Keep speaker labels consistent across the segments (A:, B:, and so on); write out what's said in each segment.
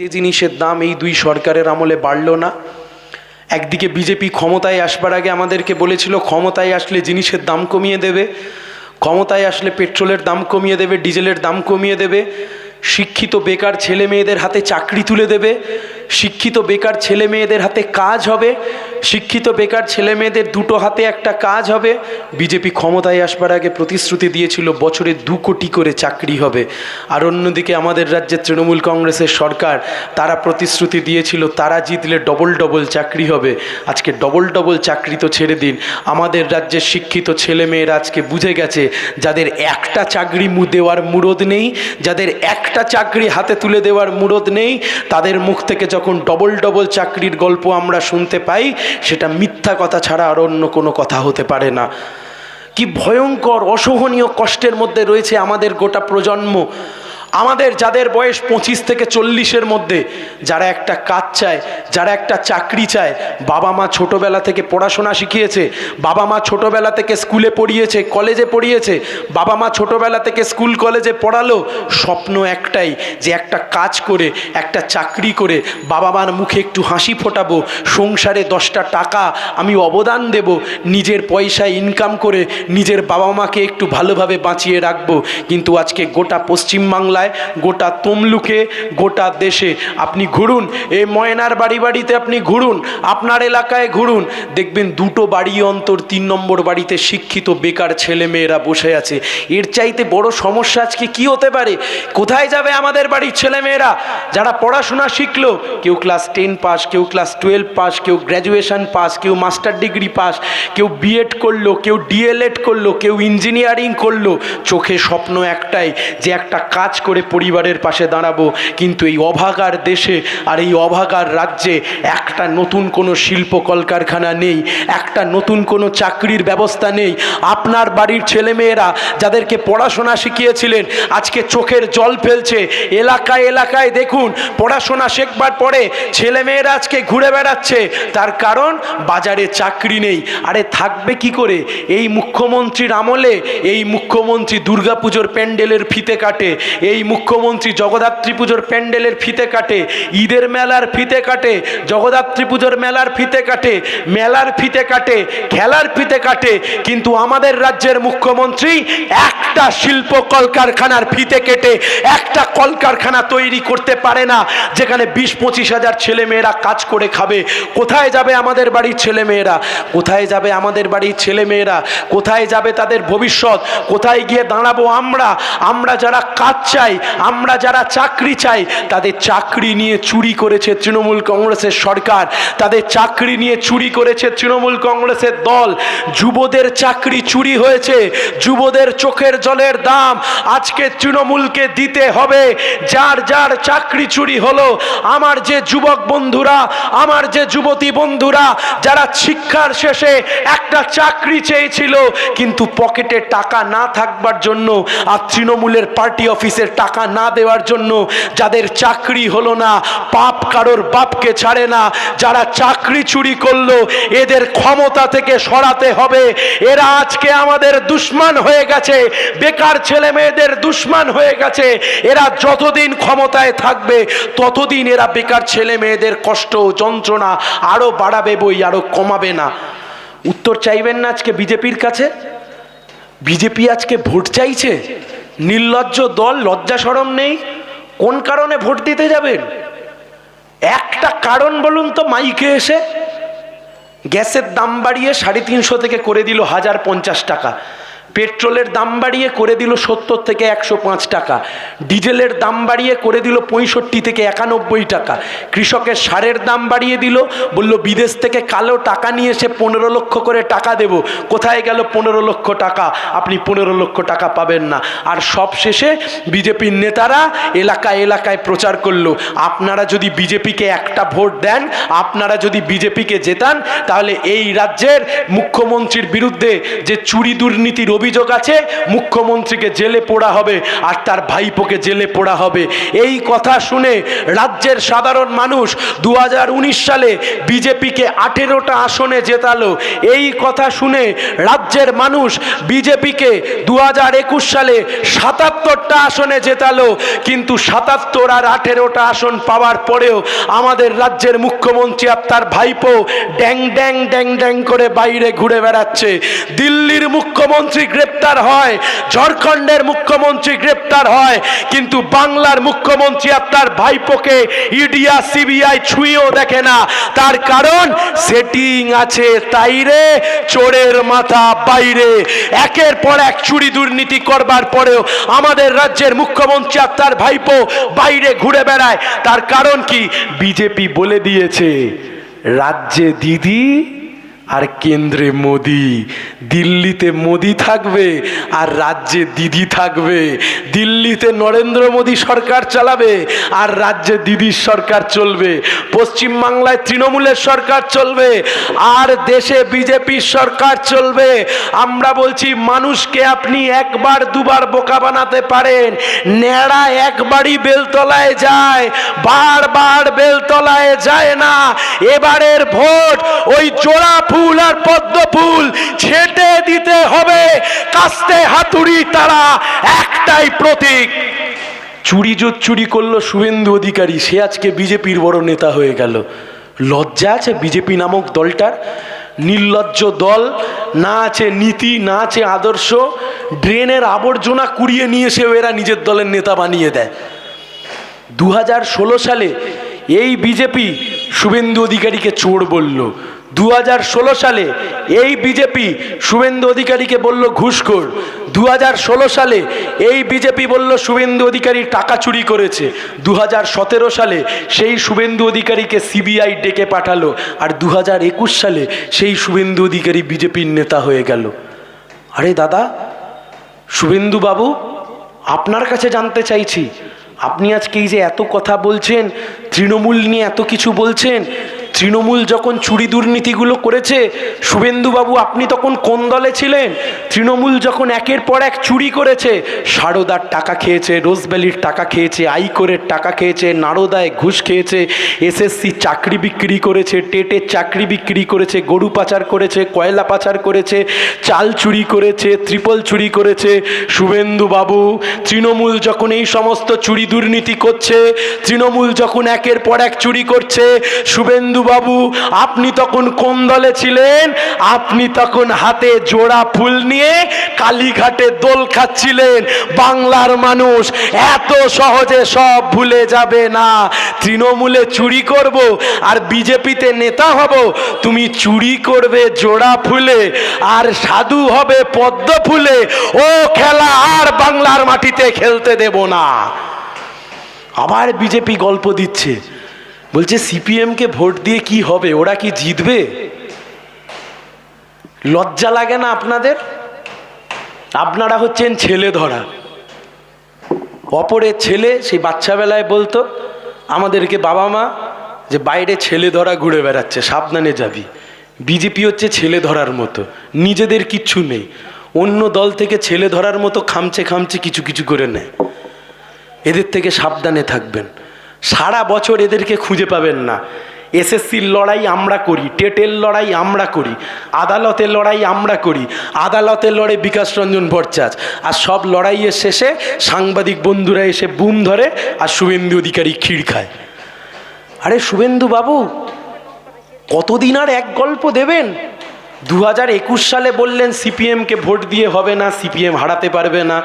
A: যে জিনিসের দাম এই দুই সরকারের আমলে বাড়ল না। একদিকে বিজেপি ক্ষমতায় আসবার আগে আমাদেরকে বলেছিল, ক্ষমতায় আসলে জিনিসের দাম কমিয়ে দেবে, ক্ষমতায় আসলে পেট্রোলের দাম কমিয়ে দেবে, ডিজেলের দাম কমিয়ে দেবে, শিক্ষিত বেকার ছেলে মেয়েদের হাতে চাকরি তুলে দেবে, শিক্ষিত বেকার ছেলে মেয়েদের হাতে কাজ হবে শিক্ষিত বেকার ছেলে মেয়েদের দুটো হাতে একটা কাজ হবে। বিজেপি ক্ষমতায় আসবার আগে প্রতিশ্রুতি দিয়েছিল, বছরে দু কোটি করে চাকরি হবে। আর অন্যদিকে আমাদের রাজ্যের তৃণমূল কংগ্রেসের সরকার, তারা প্রতিশ্রুতি দিয়েছিল, তারা জিতলে ডবল ডবল চাকরি হবে। আজকে ডবল ডবল চাকরি তো ছেড়ে দিন। আমাদের রাজ্যের শিক্ষিত ছেলে মেয়েরা আজকে বুঝে গেছে, যাদের একটা চাকরি দেওয়ার মুরদ নেই, যাদের একটা চাকরি হাতে তুলে দেওয়ার মুরদ নেই, তাদের মুখ থেকে যখন ডবল ডবল চাকরির গল্প আমরা শুনতে পাই সেটা মিথ্যা কথা ছাড়া আর অন্য কোনো কথা হতে পারে না। কি ভয়ঙ্কর, অসহনীয় কষ্টের মধ্যে রয়েছে আমাদের গোটা প্রজন্ম। আমাদের যাদের বয়স পঁচিশ থেকে চল্লিশের মধ্যে, যারা একটা কাজ চায়, যারা একটা চাকরি চায়, বাবা মা ছোটোবেলা থেকে পড়াশোনা শিখিয়েছে, বাবা মা ছোটোবেলা থেকে স্কুলে পড়িয়েছে, কলেজে পড়িয়েছে, বাবা মা ছোটোবেলা থেকে স্কুল, কলেজে পড়ালো, স্বপ্ন একটাই যে একটা কাজ করে, একটা চাকরি করে, বাবা মার মুখে একটু হাসি ফোটাবো, সংসারে দশটা টাকা আমি অবদান দেব, নিজের পয়সা ইনকাম করে, নিজের বাবা মাকে একটু ভালোভাবে বাঁচিয়ে রাখব। কিন্তু আজকে গোটা পশ্চিমবাংলায় গোটা তমলুকে, গোটা দেশে আপনি ঘুরুন এই ময়নার বাড়ি বাড়িতে আপনি ঘুরুন, আপনার এলাকায় ঘুরুন। দেখবেন দুটো বাড়ি অন্তর, তিন নম্বর বাড়িতে শিক্ষিত বেকার ছেলে মেয়েরা বসে আছে। এর চাইতে বড় সমস্যা আজকে কি হতে পারে? কোথায় যাবে আমাদের বাড়ির ছেলে মেয়েরা যারা পড়াশোনা শিখলো, কেউ ক্লাস টেন পাস কেউ ক্লাস টুয়েলভ পাস কেউ গ্র্যাজুয়েশন পাস কেউ মাস্টার ডিগ্রি পাস কেউ বিএড করল, কেউ ডিএলএড করল, কেউ ইঞ্জিনিয়ারিং করল, চোখে স্বপ্ন একটাই যে একটা কাজ করে পরিবারের পাশে দাঁড়াবো। কিন্তু এই অভাগার দেশে আর এই অভাগার রাজ্যে একটা নতুন কোনো শিল্প কলকারখানা নেই, একটা নতুন কোনো চাকরির ব্যবস্থা নেই। আপনার বাড়ির ছেলেমেয়েরা যাদেরকে পড়াশোনা শিখিয়েছিলেন, আজকে চোখের জল ফেলছে। এলাকায় এলাকায় দেখুন, পড়াশোনা শেখবার পরে ছেলেমেয়েরা আজকে ঘুরে বেড়াচ্ছে। তার কারণ, বাজারে চাকরি নেই। আরে থাকবে কি করে? এই মুখ্যমন্ত্রীর আমলে এই মুখ্যমন্ত্রী দুর্গাপুজোর প্যান্ডেলের ফিতে কাটে। এই মুখ্যমন্ত্রী জগদ্ধাত্রী পুজোর প্যান্ডেলের ফিতে কাটে, ঈদের মেলার ফিতে কাটে, জগদ্ধাত্রী পুজোর মেলার ফিতে কাটে, মেলার ফিতে কাটে, খেলার ফিতে কাটে, কিন্তু আমাদের রাজ্যের মুখ্যমন্ত্রী একটা শিল্প কলকারখানার ফিতে কেটে, একটা কলকারখানা তৈরি করতে পারে না, যেখানে বিশ পঁচিশ হাজার ছেলে মেয়েরা কাজ করে খাবে। কোথায় যাবে আমাদের বাড়ির ছেলে মেয়েরা কোথায় যাবে আমাদের বাড়ির ছেলে মেয়েরা কোথায় যাবে তাদের ভবিষ্যৎ? কোথায় গিয়ে দাঁড়াবো আমরা? আমরা যারা কাজ চাই আমরা যারা চাকরি চাই, তাদের চাকরি নিয়ে চুরি করেছে তৃণমূল কংগ্রেসের সরকার। তাদের চাকরি নিয়ে চুরি করেছে তৃণমূল কংগ্রেসের দল। যুবদের চাকরি চুরি হয়েছে, যুবদের চোখের জলের দাম আজকে তৃণমূলকে দিতে হবে। যার যার চাকরি চুরি হলো, আমার যে যুবক বন্ধুরা, আমার যে যুবতী বন্ধুরা, যারা শিক্ষার শেষে একটা চাকরি চেয়েছিল, কিন্তু পকেটে টাকা না থাকবার জন্য আর তৃণমূলের পার্টি অফিসের টাকা না দেওয়ার জন্য যাদের চাকরি হলো না, পাপ কারোর বাপকে ছাড়ে না, যারা চাকরি চুরি করল, এদের ক্ষমতা থেকে সরাতে হবে। এরা আজকে আমাদের দুশ্মন হয়ে গেছে, বেকার ছেলে মেয়েদের দুশ্মন হয়ে গেছে। এরা যতদিন ক্ষমতায় থাকবে, ততদিন এরা বেকার ছেলে মেয়েদের কষ্ট যন্ত্রণা আরও বাড়াবে বই আরও কমাবে না। উত্তর চাইবেন না আজকে বিজেপির কাছে? বিজেপি আজকে ভোট চাইছে? নির্লজ্জ দল, লজ্জা সরম নেই। কোন কারণে ভোট দিতে যাবেন? একটা কারণ বলুন তো, মাইকে এসে। গ্যাসের দাম বাড়িয়ে সাড়ে তিনশো থেকে করে দিল হাজার পঞ্চাশ টাকা। পেট্রোলের দাম বাড়িয়ে করে দিল সত্তর থেকে একশো পাঁচ টাকা, ডিজেলের দাম বাড়িয়ে করে দিল পঁয়ষট্টি থেকে একানব্বই টাকা। কৃষকের সারের দাম বাড়িয়ে দিল, বলল, বিদেশ থেকে কালো টাকা নিয়ে এসে পনেরো লক্ষ করে টাকা দেব। কোথায় গেল পনেরো লক্ষ টাকা? আপনি পনেরো লক্ষ টাকা পাবেন না। আর সব শেষে বিজেপির নেতারা এলাকায় এলাকায় প্রচার করল, আপনারা যদি বিজেপিকে একটা ভোট দেন, আপনারা যদি বিজেপিকে জেতান, তাহলে এই রাজ্যের মুখ্যমন্ত্রীর বিরুদ্ধে যে চুরি দুর্নীতির অভিযোগ আছে, মুখ্যমন্ত্রীকে জেলে পোড়া হবে আর তার ভাইপোকে জেলে পোড়া হবে। এই কথা শুনে রাজ্যের সাধারণ মানুষ দু হাজার উনিশ সালে বিজেপিকে আঠেরোটা আসনে জেতালো। এই কথা শুনে রাজ্যের মানুষ বিজেপিকে দু একুশ সালে সাতাত্তরটা আসনে জেতালো, কিন্তু সাতাত্তর আর আঠেরোটা আসন পাওয়ার পরেও আমাদের রাজ্যের মুখ্যমন্ত্রী আর তার ভাইপো ড্যাং ড্যাং ড্যাং ড্যাং করে বাইরে ঘুরে বেড়াচ্ছে। দিল্লির মুখ্যমন্ত্রী গ্রেপ্তার হয়, ঝাড়খণ্ডের মুখ্যমন্ত্রী গ্রেপ্তার হয়, কিন্তু বাংলার মুখ্যমন্ত্রী আর তার ভাইপোকে ইডিয়া সিবিআই ছুঁয়েও দেখে না। তার কারণ সেটিং আছে তাই রে, চোরের মাথা বাইরে। একের পর এক চুরি দুর্নীতি করবার পরেও আমাদের রাজ্যের মুখ্যমন্ত্রী আর তার ভাইপো বাইরে ঘুরে বেড়ায়। তার কারণ কি? বিজেপি বলে দিয়েছে, রাজ্যে দিদি আর কেন্দ্রে মোদি। দিল্লিতে মোদি থাকবে আর রাজ্যে দিদি থাকবে। দিল্লিতে নরেন্দ্র মোদী সরকার চালাবে আর রাজ্যে দিদির সরকার চলবে। পশ্চিমবাংলায় তৃণমূলের সরকার চলবে আর দেশে বিজেপির সরকার চলবে। আমরা বলছি, মানুষকে আপনি একবার, দুবার বোকা বানাতে পারেন। ন্যাড়া একবারই বেলতলায় যায়, বারবার বেলতলায় যায় না। এবারের ভোট ওই জোড়া ফুল আর পদ্ম ফুল ছেটে দিতে হবে, কাস্তে হাতুড়ি তারা একটাই প্রতীক। চুরি জোর চুরি করল শুভেন্দু অধিকারী, সে আজকে বিজেপির বড় নেতা হয়ে গেল। লজ্জা আছে বিজেপি নামক দলটার? নির্লজ্জ দল, না আছে নীতি, না আছে আদর্শ, ড্রেনের আবর্জনা কুড়িয়ে নিয়ে এসেও এরা নিজের দলের নেতা বানিয়ে দেয়। দু হাজার ষোলো সালে এই বিজেপি শুভেন্দু অধিকারীকে চোর বলল। দু হাজার ষোলো সালে এই বিজেপি শুভেন্দু অধিকারীকে বলল ঘুষখোর। দু সালে এই বিজেপি বলল শুভেন্দু অধিকারী টাকা চুরি করেছে। দু হাজার সতেরো সালে সেই শুভেন্দু অধিকারীকে সিবিআই ডেকে পাঠালো। আর দু হাজার একুশ সালে সেই শুভেন্দু অধিকারী বিজেপির নেতা হয়ে গেল। আরে দাদা, শুভেন্দু বাবু, আপনার কাছে জানতে চাইছি। আপনি আজকে এই যে এত কথা বলছেন, তৃণমূল নিয়ে এত কিছু বলছেন তৃণমূল যখন চুরি দুর্নীতিগুলো করেছে, শুভেন্দুবাবু আপনি তখন কোন দলে ছিলেন? তৃণমূল যখন একের পর এক চুরি করেছে, সারদার টাকা খেয়েছে রোজভ্যালির টাকা খেয়েছে, আইকোরের টাকা খেয়েছে, নারদায় ঘুষ খেয়েছে, এসএসসি চাকরি বিক্রি করেছে টেটের চাকরি বিক্রি করেছে, গরু পাচার করেছে, কয়লা পাচার করেছে, চাল চুরি করেছে, ত্রিপল চুরি করেছে, শুভেন্দুবাবু, তৃণমূল যখন এই সমস্ত চুরি দুর্নীতি করছে, তৃণমূল যখন একের পর এক চুরি করছে শুভেন্দু বাবু, আপনি তখন কোন দলে ছিলেন? আপনি তখন হাতে জোড়া ফুল নিয়ে কালীঘাটে দোল খাচ্ছিলেন। বাংলার মানুষ এত সহজে সব ভুলে যাবে না। তৃণমূলে চুরি করব আর বিজেপিতে নেতা হব। তুমি চুরি করবে জোড়া ফুলে আর সাধু হবে পদ্ম ফুলে। ও খেলা আর বাংলার মাটিতে খেলতে দেব না। আবার বিজেপি গল্প দিচ্ছে। বলছে সিপিএমকে ভোট দিয়ে কি হবে? ওরা কি জিতবে? লজ্জা লাগে না আপনাদের? আপনারা হচ্ছেন ছেলে ধরা। অপরের ছেলে, সেই বাচ্চাবেলায় বলতো, আমাদেরকে বাবা মা, যে বাইরে ছেলে ধরা ঘুরে বেড়াচ্ছে, সাবধানে যাবি। বিজেপি হচ্ছে ছেলে ধরার মতো, নিজেদের কিচ্ছু নেই। অন্য দল থেকে ছেলে ধরার মতো খামচে খামচে কিছু কিছু করে নেয়। এদের থেকে সাবধানে থাকবেন। সারা বছর এদেরকে খুঁজে পাবেন না। এসএসসির লড়াই আমরা করি, টেটের লড়াই আমরা করি, আদালতের লড়াই আমরা করি আদালতের লড়ে বিকাশ রঞ্জন ভট্টাচ আর সব লড়াইয়ের শেষে সাংবাদিক বন্ধুরা এসে বুম ধরে আর শুভেন্দু অধিকারী ক্ষীর খায়। আরে শুভেন্দু বাবু, কতদিন আর এক গল্প দেবেন? দু হাজার একুশ সালে বললেন, সিপিএমকে ভোট দিয়ে হবে না, সিপিএম হারাতে পারবে না।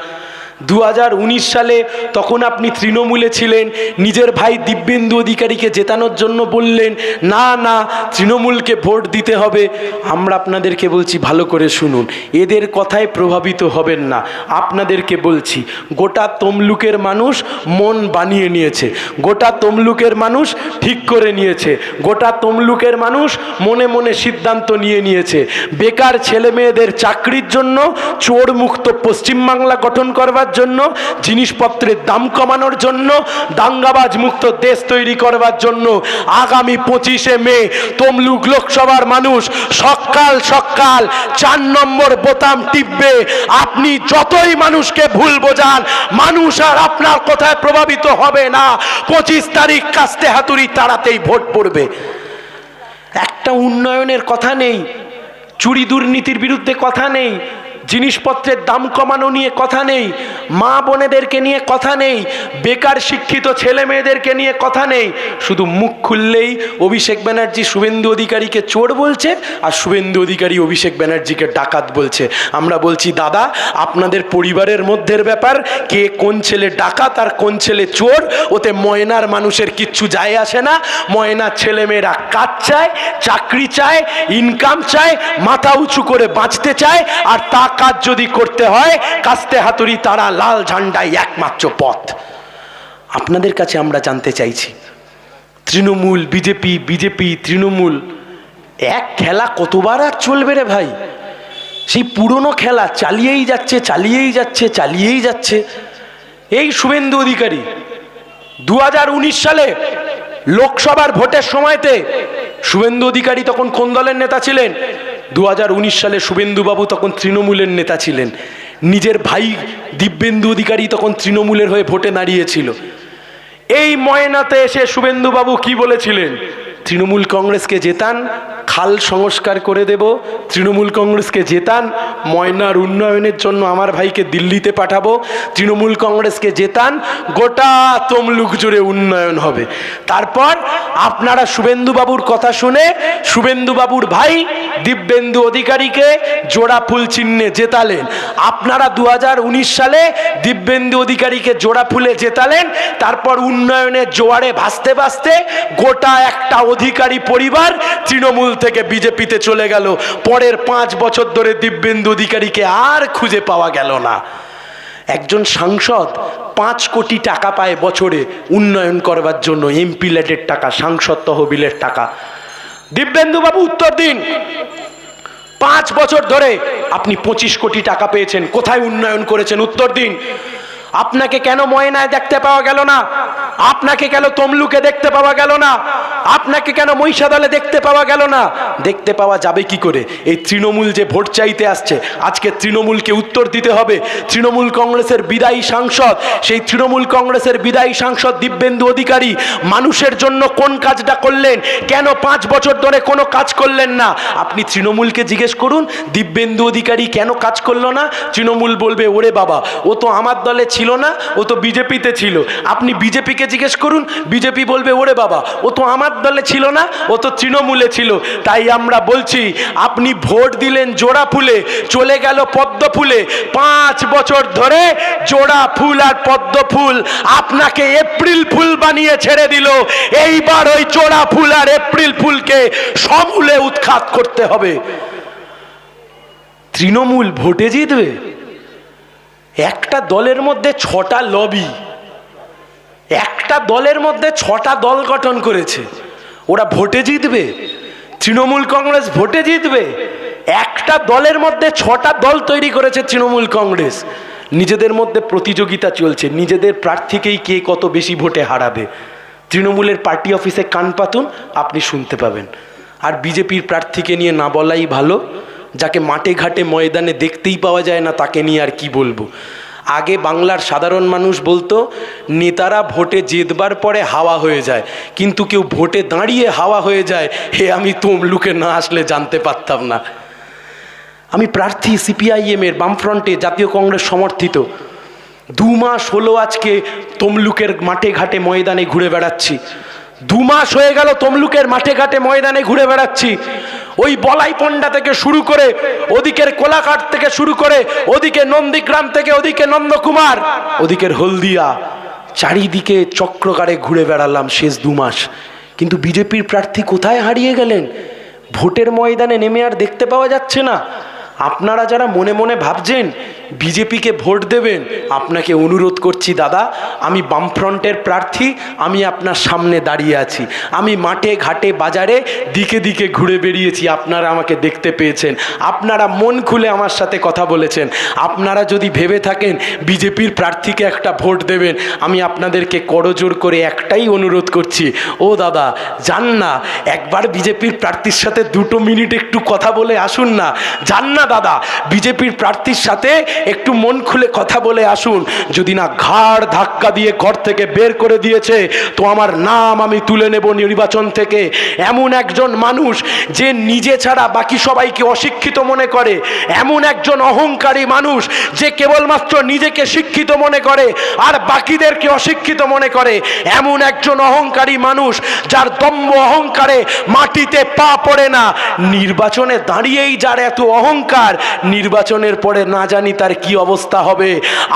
A: দু হাজার উনিশ সালে তখন আপনি তৃণমূলে ছিলেন, নিজের ভাই দিব্যেন্দু অধিকারীকে জেতানোর জন্য বললেন, না না, তৃণমূলকে ভোট দিতে হবে। আমরা আপনাদেরকে বলছি, ভালো করে শুনুন, এদের কথায় প্রভাবিত হবেন না। আপনাদেরকে বলছি, গোটা তমলুকের মানুষ মন বানিয়ে নিয়েছে, গোটা তমলুকের মানুষ ঠিক করে নিয়েছে, গোটা তমলুকের মানুষ মনে মনে সিদ্ধান্ত নিয়ে নিয়েছে। বেকার ছেলে মেয়েদের চাকরির জন্য চোর মুক্ত পশ্চিমবাংলা গঠন করবার করবার জন্য, জিনিসপত্রের দাম কমানোর জন্য, দাঙ্গাবাজ মুক্ত দেশ তৈরি করবার জন্য, আগামী পঁচিশে মে তমলুক লোকসভার মানুষ সকাল সকাল চার নম্বর বোতাম টিপবে। আপনি যতই মানুষকে ভুল বোঝান, মানুষ আর আপনার কথায় প্রভাবিত হবে না। পঁচিশ তারিখ কাস্তে হাতুড়ি তাড়াতেই ভোট পড়বে। একটা উন্নয়নের কথা নেই, চুরি দুর্নীতির বিরুদ্ধে কথা নেই জিনিসপত্রের দাম কমানো নিয়ে কথা নেই, মা বোনেদেরকে নিয়ে কথা নেই, বেকার শিক্ষিত ছেলে মেয়েদেরকে নিয়ে কথা নেই। শুধু মুখ খুললেই অভিষেক ব্যানার্জি শুভেন্দু অধিকারীকে চোর বলছে আর শুভেন্দু অধিকারী অভিষেক ব্যানার্জিকে ডাকাত বলছে। আমরা বলছি, দাদা, আপনাদের পরিবারের মধ্যের ব্যাপার, কে কোন ছেলে ডাকাত আর কোন ছেলে চোর, ওতে ময়নার মানুষের কিচ্ছু যায় আসে না। ময়নার ছেলেমেয়েরা কাজ চায়, চাকরি চায় ইনকাম চায়, মাথা উঁচু করে বাঁচতে চায়, আর তা কাজ যদি করতে হয়, কাস্তে হাতুড়ি, তারা লাল ঝান্ডাই একমাত্র পথ। আপনাদের কাছে আমরা জানতে চাইছি, তৃণমূল, বিজেপি বিজেপি, তৃণমূল, এক খেলা কতবার আর চলবে রে ভাই? সেই পুরনো খেলা চালিয়েই যাচ্ছে চালিয়েই যাচ্ছে চালিয়েই যাচ্ছে। এই শুভেন্দু অধিকারী দু হাজার উনিশ সালে লোকসভার ভোটের সময়তে শুভেন্দু অধিকারী তখন কোন দলের নেতা ছিলেন? দু হাজার উনিশ সালে শুভেন্দুবাবু তখন তৃণমূলের নেতা ছিলেন। নিজের ভাই দিব্যেন্দু অধিকারী তখন তৃণমূলের হয়ে ভোটে দাঁড়িয়েছিল। এই ময়নাতে এসে শুভেন্দুবাবু কি বলেছিলেন? তৃণমূল কংগ্রেসকে জেতান, খাল সংস্কার করে দেব, তৃণমূল কংগ্রেসকে জেতান, ময়নার উন্নয়নের জন্য আমার ভাইকে দিল্লিতে পাঠাবো, তৃণমূল কংগ্রেসকে জেতান, গোটা তমলুক জুড়ে উন্নয়ন হবে। তারপর আপনারা শুভেন্দুবাবুর কথা শুনে, শুভেন্দুবাবুর ভাই দিব্যেন্দু অধিকারীকে জোড়া ফুল চিহ্নে জেতালেন। আপনারা দু হাজার উনিশ সালে দিব্যেন্দু অধিকারীকে জোড়া ফুলে জেতালেন, তারপর উন্নয়নের জোয়ারে ভাসতে ভাসতে গোটা একটা অধিকারী পরিবার তৃণমূল থেকে বিজেপিতে চলে গেল। পরের পাঁচ বছর ধরে দিব্যেন্দু অধিকারীকে আর খুঁজে পাওয়া গেল না। একজন সাংসদ পাঁচ কোটি টাকা পায় বছরে উন্নয়ন করবার জন্য, এমপি টাকা, সাংসদ তহবিলের টাকা। দিব্যেন্দুবাবু, উত্তর দিন। পাঁচ বছর ধরে আপনি পঁচিশ কোটি টাকা পেয়েছেন, কোথায় উন্নয়ন করেছেন? উত্তর দিন। আপনাকে কেন ময়নায় দেখতে পাওয়া গেল না? আপনাকে কেন তমলুকে দেখতে পাওয়া গেল না? আপনাকে কেন মহিষাদলে দেখতে পাওয়া গেল না? দেখতে পাওয়া যাবে কি করে? এই তৃণমূল যে ভোট চাইতে আসছে, আজকে তৃণমূলকে উত্তর দিতে হবে। তৃণমূল কংগ্রেসের বিদায়ী সাংসদ, সেই তৃণমূল কংগ্রেসের বিদায়ী সাংসদ দিব্যেন্দু অধিকারী মানুষের জন্য কোন কাজটা করলেন? কেন পাঁচ বছর ধরে কোনো কাজ করলেন না? আপনি তৃণমূলকে জিজ্ঞেস করুন, দিব্যেন্দু অধিকারী কেন কাজ করল না? তৃণমূল বলবে, ওরে বাবা, ও তো আমার দলে ছিল না, ও তো বিজেপিতে ছিল। আপনি বিজেপিকে জিজ্ঞেস করুন, বিজেপি বলবে, ওরে বাবা, ও তো আমার দলে ছিল না, ও তো তৃণমূলে ছিল। তাই আমরা বলছি, আপনি ভোট দিলেন জোড়া ফুলে, চলে গেল পদ্ম ফুলে। পাঁচ বছর ধরে জোড়া ফুল আর পদ্ম ফুল আপনাকে এপ্রিল ফুল বানিয়ে ছেড়ে দিল। এইবার ওই জোড়া ফুল আর এপ্রিল ফুলকে সমূলে উৎখাত করতে হবে। তৃণমূল ভোটে জিতবে? একটা দলের মধ্যে ছটা লবি, একটা দলের মধ্যে ছটা দল গঠন করেছে। ওরা ভোটে জিতবে, তৃণমূল কংগ্রেস ভোটে জিতবে, একটা দলের মধ্যে ছটা দল তৈরি করেছে তৃণমূল কংগ্রেস। নিজেদের মধ্যে প্রতিযোগিতা চলছে, নিজেদের প্রার্থীকেই কে কত বেশি ভোটে হারাবে। তৃণমূলের পার্টি অফিসে কান পাতুন, আপনি শুনতে পাবেন। আর বিজেপির প্রার্থীকে নিয়ে না বলাই ভালো। যাকে মাঠে ঘাটে ময়দানে দেখতেই পাওয়া যায় না, তাকে নিয়ে আর কি বলব? আগে বাংলার সাধারণ মানুষ বলতো, নেতারা ভোটে জেতবার পরে হাওয়া হয়ে যায়, কিন্তু কেউ ভোটে দাঁড়িয়ে হাওয়া হয়ে যায়, হে আমি তমলুকে না আসলে জানতে পারতাম না। আমি প্রার্থী সিপিআইএমের বামফ্রন্টে জাতীয় কংগ্রেস সমর্থিত। দু মাস হলো আজকে তমলুকের মাঠে ঘাটে ময়দানে ঘুরে বেড়াচ্ছি। দু মাস হয়ে গেল তমলুকের মাঠে ঘাটে ময়দানে ঘুরে বেড়াচ্ছি। ওই বলাই পণ্ডা থেকে শুরু করে, ওদিকের কোলাঘাট থেকে শুরু করে, ওদিকে নন্দীগ্রাম থেকে ওদিকে নন্দকুমার, ওদিকের হলদিয়া, চারিদিকে চক্রকারে ঘুরে বেড়ালাম শেষ দু মাস। কিন্তু বিজেপির প্রার্থী কোথায় হারিয়ে গেলেন? ভোটের ময়দানে নেমে আর দেখতে পাওয়া যাচ্ছে না। আপনারা যারা মনে মনে ভাবছেন বিজেপিকে ভোট দেবেন? আপনাকে অনুরোধ করছি, দাদা, আমি বামফ্রন্টের প্রার্থী, আমি আপনার সামনে দাঁড়িয়ে আছি। আমি মাঠে, ঘাটে, বাজারে দিকে দিকে ঘুরে বেরিয়েছি আপনারা আমাকে দেখতে পেয়েছেন। আপনারা মন খুলে আমার সাথে কথা বলেছেন। আপনারা যদি ভেবে থাকেন বিজেপির প্রার্থীকে একটা ভোট দেবেন, আমি আপনাদেরকে করজোর করে একটাই অনুরোধ করছি। ও দাদা, যান না, একবার বিজেপির প্রার্থীর সাথে দুটো মিনিট একটু কথা বলে আসুন না। যান না, দাদা, বিজেপির প্রার্থীর সাথে একটু মন খুলে কথা বলে আসুন। যদি না ঘাড় ধাক্কা দিয়ে ঘর থেকে বের করে দিয়েছে, তো আমার নাম আমি তুলে নেব নির্বাচন থেকে। এমন একজন মানুষ যে নিজে ছাড়া বাকি সবাইকে অশিক্ষিত মনে করে, এমন একজন অহংকারী মানুষ যে কেবলমাত্র নিজেকে শিক্ষিত মনে করে আর বাকিদেরকে অশিক্ষিত মনে করে। এমন একজন অহংকারী মানুষ যার দম্ভ অহংকারে মাটিতে পা পড়ে না। নির্বাচনে দাঁড়িয়েই যার এত অহংকার, নির্বাচনের পরে না জানি তার কি অবস্থা হবে?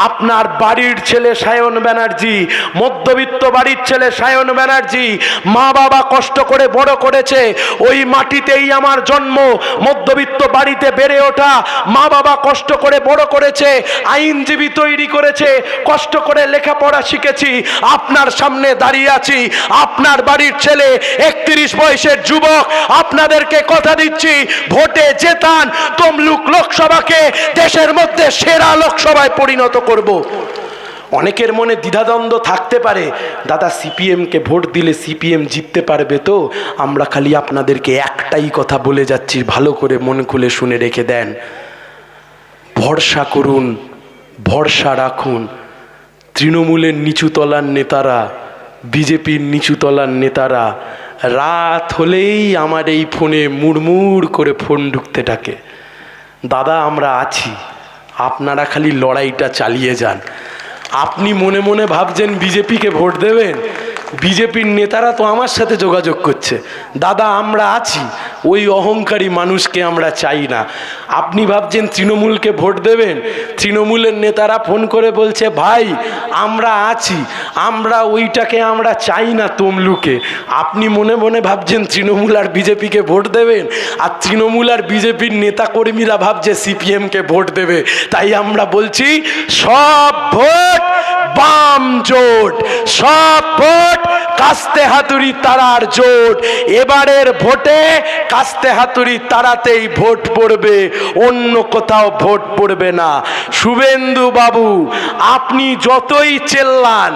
A: আপনার বাড়ির ছেলে সায়ন ব্যানার্জি, মধ্যবিত্ত বাড়ির ছেলে সায়ন ব্যানার্জি, মা বাবা কষ্ট করে বড় করেছে, ওই মাটিতেই আমার জন্ম, মধ্যবিত্ত বাড়িতে বেড়ে ওঠা, মা বাবা কষ্ট করে বড় করেছে, আইনজীবী তৈরি করেছে, কষ্ট করে লেখাপড়া শিখেছি, আপনার সামনে দাঁড়িয়ে আছি, আপনার বাড়ির ছেলে একত্রিশ বয়সের যুবক, আপনাদেরকে কথা দিচ্ছি, ভোটে জেতান, তমলুক লোকসভাকে দেশের মধ্যে সেরা লোকসভায় পরিণত করব। অনেকের মনে দ্বিধাদ্বন্দ্ব থাকতে পারে। দাদা সিপিএমকে ভোট দিলে সিপিএম জিততে পারবে তো? আমরা খালি আপনাদেরকে একটাই কথা বলে যাচ্ছি, ভালো করে মন খুলে শুনে রেখে দেন। ভরসা করুন, ভরসা রাখুন। তৃণমূলের নিচুতলার নেতারা, বিজেপির নিচুতলার নেতারা, রাত হলেই আমার এই ফোনে মুড়মুড় করে ফোন ঢুকতে থাকে। দাদা, আমরা আছি। আপনারা খালি লড়াইটা চালিয়ে যান। আপনি মনে মনে ভাবছেন বিজেপিকে ভোট দেবেন? বিজেপির নেতারা তো আমার সাথে যোগাযোগ করছে। দাদা, আমরা আছি। ওই অহংকারী মানুষকে আমরা চাই না। আপনি ভাবছেন তৃণমূলকে ভোট দেবেন? তৃণমূলের নেতারা ফোন করে বলছে, ভাই, আমরা আছি। আমরা ওইটাকে আমরা চাই না তমলুকে। আপনি মনে মনে ভাবছেন তৃণমূল আর বিজেপিকে ভোট দেবেন? আর তৃণমূল আর বিজেপির নেতাকর্মীরা ভাবছে সিপিএমকে ভোট দেবে। তাই আমরা বলছি, সব ভোট বাম জোট, সব ভোট কাস্তে হাতুড়ি তারার জোট। এবারের ভোটে কাস্তে হাতুড়ি তারাতেই ভোট পড়বে, অন্য কোথাও ভোট পড়বে না। শুভেন্দু বাবু, আপনি যতই চেল্লান